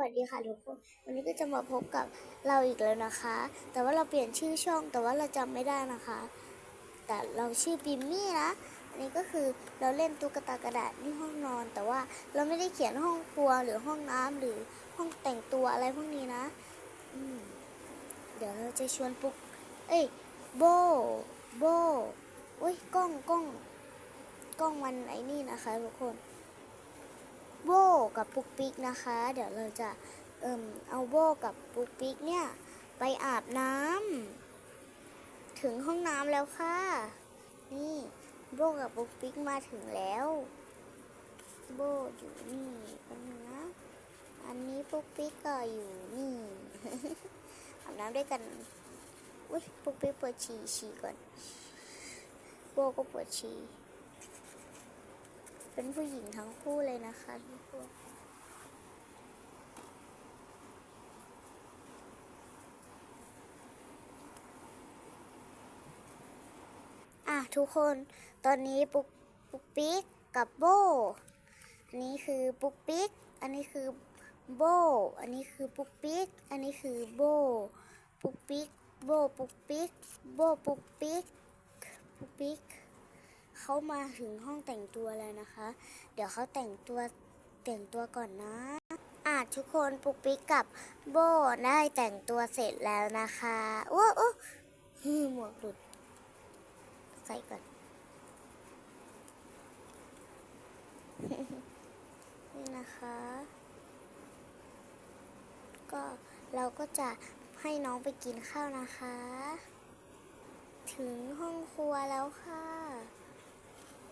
วัสดีค่ะทุกคนวันนี้ก็จะมาพบกับเราอีกแล้วนะคะ แต่ว่าเราเปลี่ยนชื่อช่องแต่ว่าเราจำไม่ได้นะคะ แต่เราชื่อปิมมี่นะอันนี้ก็คือเราเล่นตุ๊กตากระดาษที่ห้องนอน แต่ว่าเราไม่ได้เขียนห้องครัวหรือห้องน้ำหรือห้องแต่งตัวอะไรพวกนี้นะอืเดี๋ยวเราจะชวนปุ๊กเอ้ยโบโบอุ้ยกล้องกล้องกล้องมันไอ้นี่นะคะทุกคน โบกับปุ๊กปิ๊กนะคะ เดี๋ยวเราจะเอิมเอาโบกับปุ๊กปิ๊กเนี่ยไปอาบน้ำถึงห้องน้ำแล้วค่ะ นี่โบกับปุ๊กปิ๊กมาถึงแล้ว โบอยู่นี่นนะอันนี้ปุ๊กปิ๊กก็อยู่นี่อาบน้ำด้วยกันอุ้ยปุ๊กปิ๊กปวดฉี่ฉี่ก่อนโบก็ปวดฉี่ เป็นผู้หญิงทั้งคู่เลยนะคะทุกคนอะทุกคนตอนนี้ปุ๊กปุ๊กปิ๊กกับโบ อันนี้คือปุ๊กปิ๊ก อันนี้คือโบ อันนี้คือปุ๊กปิ๊ก อันนี้คือโบ ปุ๊กปิ๊ก โบปุ๊กปิ๊ก โบปุ๊กปิ๊ก ปุ๊กปิ๊ก เขามาถึงห้องแต่งตัวแล้วนะคะ เดี๋ยวเขาแต่งตัวแต่งตัวก่อนนะอะทุกคนปุกปิ๊กกับโบได้แต่งตัวเสร็จแล้วนะคะโอ้โอ้หมวกหลุด ใส่ก่อนนี่นะคะ ก็เราก็จะให้น้องไปกินข้าวนะคะ ถึงห้องครัวแล้วค่ะ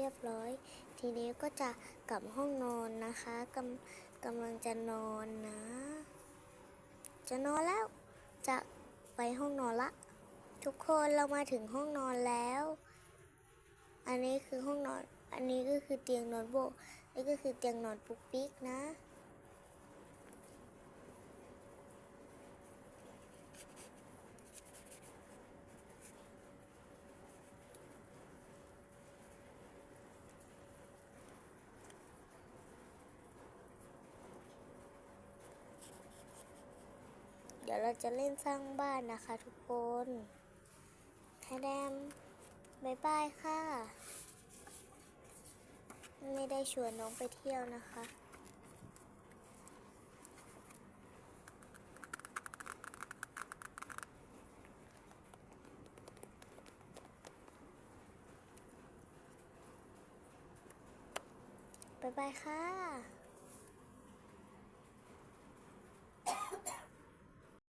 เรียบร้อย ทีนี้ก็จะกลับห้องนอนนะคะกำกำลังจะนอนนะ จะนอนแล้ว จะไปห้องนอนละ ทุกคนเรามาถึงห้องนอนแล้ว อันนี้คือห้องนอน อันนี้ก็คือเตียงนอนโบนี่ก็คือเตียงนอนปุ๊กปิ๊กนะ ดี๋ยวเราจะเล่นสร้างบ้านนะคะทุกคนแทแดมบายบายค่ะ ไม่ได้ชวนน้องไปเที่ยวนะคะบายบายค่ะ